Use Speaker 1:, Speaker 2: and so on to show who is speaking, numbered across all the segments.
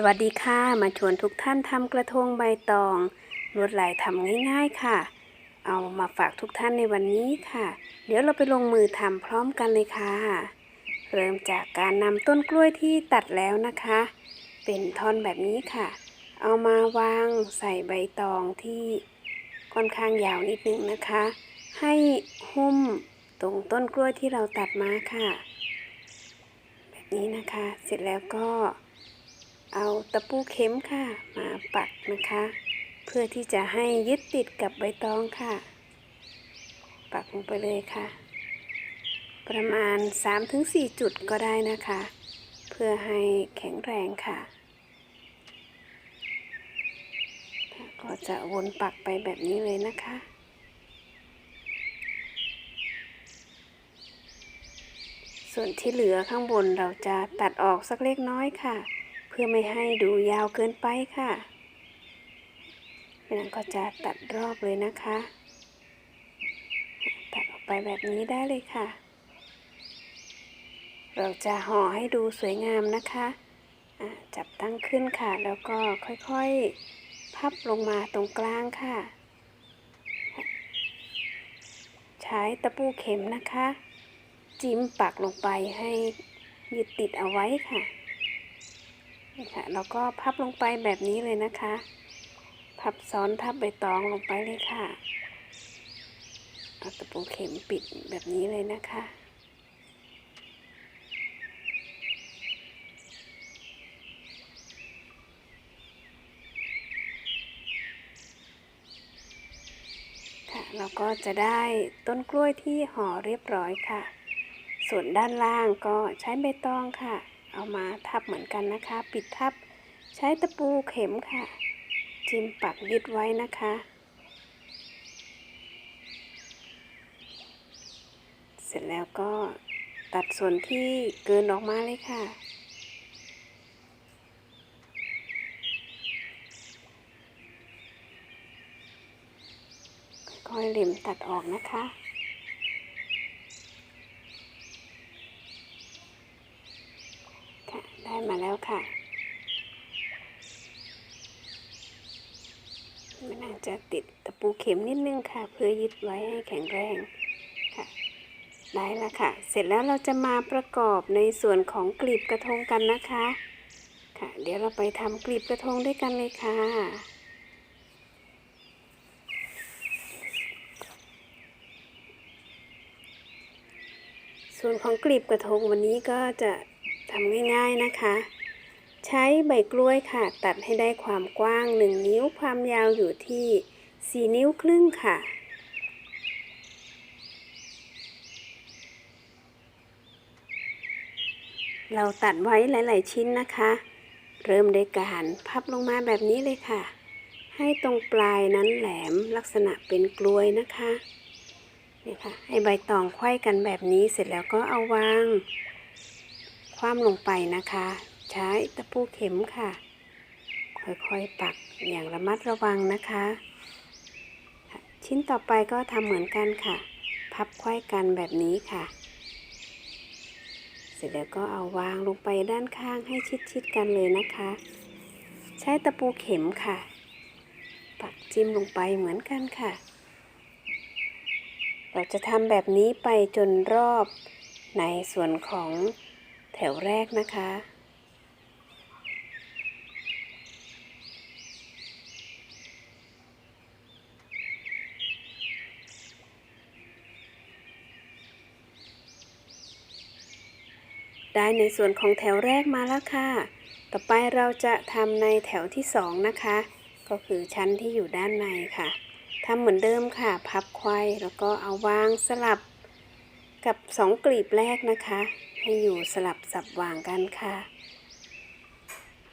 Speaker 1: สวัสดีค่ะ มาชวนทุกท่านทำกระทงใบตองลวดลายทำง่ายๆค่ะ เอามาฝากทุกท่านในวันนี้ค่ะ เดี๋ยวเราไปลงมือทำพร้อมกันเลยค่ะ เริ่มจากการนำต้นกล้วยที่ตัดแล้วนะคะ เป็นท่อนแบบนี้ค่ะ เอามาวางใส่ใบตองที่ค่อนข้างยาวนิดนึงนะคะ ให้หุ้มตรงต้นกล้วยที่เราตัดมาค่ะ แบบนี้นะคะ เสร็จแล้วก็ เอาตะปูเข็มค่ะ มาปักนะคะ เพื่อที่จะให้ยึดติดกับใบตองค่ะ ปักลงไปเลยค่ะ ประมาณ 3-4 จุดก็ได้นะคะ เพื่อให้แข็งแรงค่ะ ก็จะวนปักไปแบบนี้เลยนะคะส่วนที่เหลือข้างบนเราจะตัดออกสักเล็กน้อยค่ะ พื่อไม่ให้ดูยาวเกินไปค่ะนั้นก็จะตัดรอบเลยนะคะ ตัดออกไปแบบนี้ได้เลยค่ะ เราจะห่อให้ดูสวยงามนะคะะจับตั้งขึ้นค่ะ แล้วก็ค่อยๆ พับลงมาตรงกลางค่ะ ใช้ตะปูเข็มนะคะ จิ้มปักลงไปให้ยึดติดเอาไว้ค่ะ นี่ค่ะแล้วก็พับลงไปแบบนี้เลยนะคะ พับซ้อนทับใบตองลงไปเลยค่ะเอาตะปูเข็มปิดแบบนี้เลยนะคะค่ะเราก็จะได้ต้นกล้วยที่ห่อเรียบร้อยค่ะ ส่วนด้านล่างก็ใช้ใบตองค่ะ เอามาทับเหมือนกันนะคะ ปิดทับใช้ตะปูเข็มค่ะ จิ้มปักยึดไว้นะคะ เสร็จแล้วก็ตัดส่วนที่เกินออกมาเลยค่ะค่อยๆเล็มตัดออกนะคะ ค่ะ ได้ มาแล้วค่ะมันอาจจะติดตะปูเข็มนิดนึงค่ะ เพื่อยึดไว้ให้แข็งแรงค่ะ ได้แล้วค่ะ เสร็จแล้วเราจะมาประกอบในส่วนของกลีบกระทงกันนะคะ ค่ะ เดี๋ยวเราไปทำกลีบกระทงด้วยกันเลยค่ะส่วนของกลีบกระทงวันนี้ก็จะ ทำง่ายๆนะคะ ใช้ใบกล้วยค่ะ ตัดให้ได้ความกว้าง 1 นิ้วความยาวอยู่ที่ 4 นิ้วครึ่งค่ะ เราตัดไว้หลาย ๆ ชิ้นนะคะ เริ่มด้วยการพับลงมาแบบนี้เลยค่ะ ให้ตรงปลายนั้นแหลมลักษณะเป็นกล้วยนะคะนี่ค่ะให้ใบตองไขว้กันแบบนี้เสร็จแล้วก็เอาวาง คว่ำลงไปนะคะ ใช้ตะปูเข็มค่ะ ค่อยๆปักอย่างระมัดระวังนะคะ ชิ้นต่อไปก็ทำเหมือนกันค่ะ พับไขว้กันแบบนี้ค่ะ เสร็จแล้วก็เอาวางลงไปด้านข้างให้ชิดๆกันเลยนะคะ ใช้ตะปูเข็มค่ะ ปักจิ้มลงไปเหมือนกันค่ะ เราจะทำแบบนี้ไปจนรอบในส่วนของ แถวแรกนะคะ ได้ในส่วนของแถวแรกมาแล้วค่ะ ต่อไปเราจะทำในแถวที่สองนะคะ ก็คือชั้นที่อยู่ด้านในค่ะทำเหมือนเดิมค่ะ พับไขว้แล้วก็เอาวางสลับกับสองกลีบแรกนะคะ ให้อยู่สลับสับวางกันค่ะ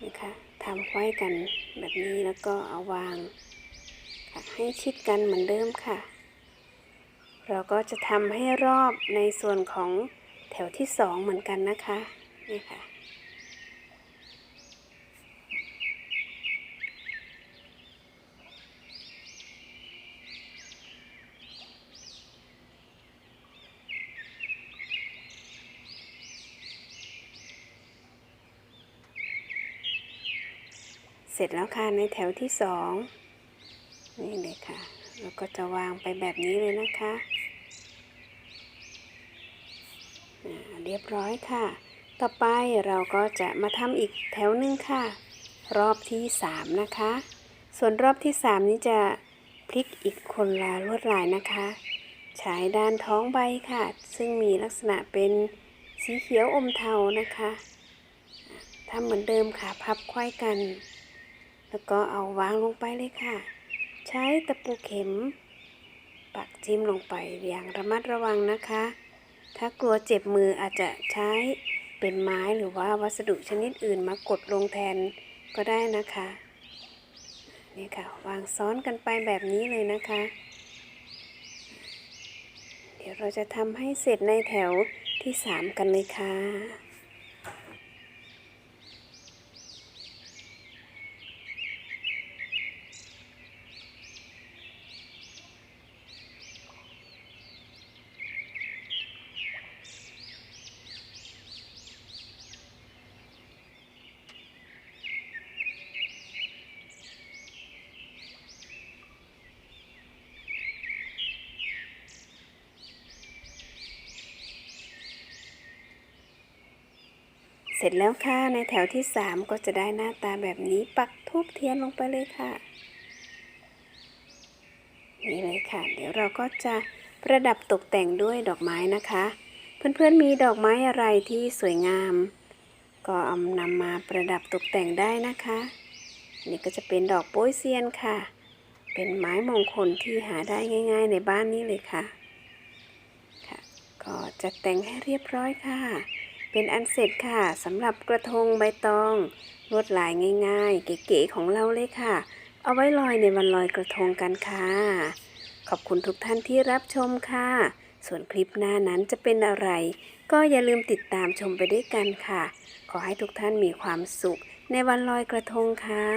Speaker 1: นะคะทำไขว้กันแบบนี้แล้วก็เอาวางให้ชิดกันเหมือนเดิมค่ะ เราก็จะทำให้รอบในส่วนของแถวที่สองเหมือนกันนะคะนี่ค่ะ เสร็จแล้วค่ะในแถวที่สองนี่เลยค่ะแล้วก็จะวางไปแบบนี้เลยนะคะอ่าเรียบร้อยค่ะ ต่อไปเราก็จะมาทำอีกแถวหนึ่งค่ะ รอบที่สามนะคะ ส่วนรอบที่สามนี้จะพลิกอีกคนละลวดลายนะคะใช้ด้านท้องใบค่ะ ซึ่งมีลักษณะเป็นสีเขียวอมเทานะคะทำเหมือนเดิมค่ะ พับไขว้กัน แล้วก็เอาวางลงไปเลยค่ะ ใช้ตะปูเข็ม ปักจิ้มลงไปอย่างระมัดระวังนะคะ ถ้ากลัวเจ็บมืออาจจะใช้เป็นไม้หรือว่าวัสดุชนิดอื่นมากดลงแทนก็ได้นะคะ นี่ค่ะ วางซ้อนกันไปแบบนี้เลยนะคะ เดี๋ยวเราจะทำให้เสร็จในแถวที่ 3 กันเลยค่ะ เสร็จแล้วค่ะในแถวที่ 3 ก็จะได้หน้าตาแบบนี้ปักทูบเทียนลงไปเลยค่ะ นี่เลยค่ะ เดี๋ยวเราก็จะประดับตกแต่งด้วยดอกไม้นะคะ เพื่อนๆมีดอกไม้อะไรที่สวยงาม ก็เอานำมาประดับตกแต่งได้นะคะนนี่ก็จะเป็นดอกโป้ยเซียนค่ะ เป็นไม้มงคลที่หาได้ง่าย ๆ ในบ้านนี้เลยค่ะ ค่ะ ก็จะแต่งให้เรียบร้อยค่ะ เป็นอันเสร็จค่ะสำหรับกระทงใบตอง ลวดลายง่าย ๆ เก๋ๆของเราเลยค่ะ เอาไว้ลอยในวันลอยกระทงกันค่ะ ขอบคุณทุกท่านที่รับชมค่ะ ส่วนคลิปหน้านั้นจะเป็นอะไร ก็อย่าลืมติดตามชมไปด้วยกันค่ะ ขอให้ทุกท่านมีความสุขในวันลอยกระทงค่ะ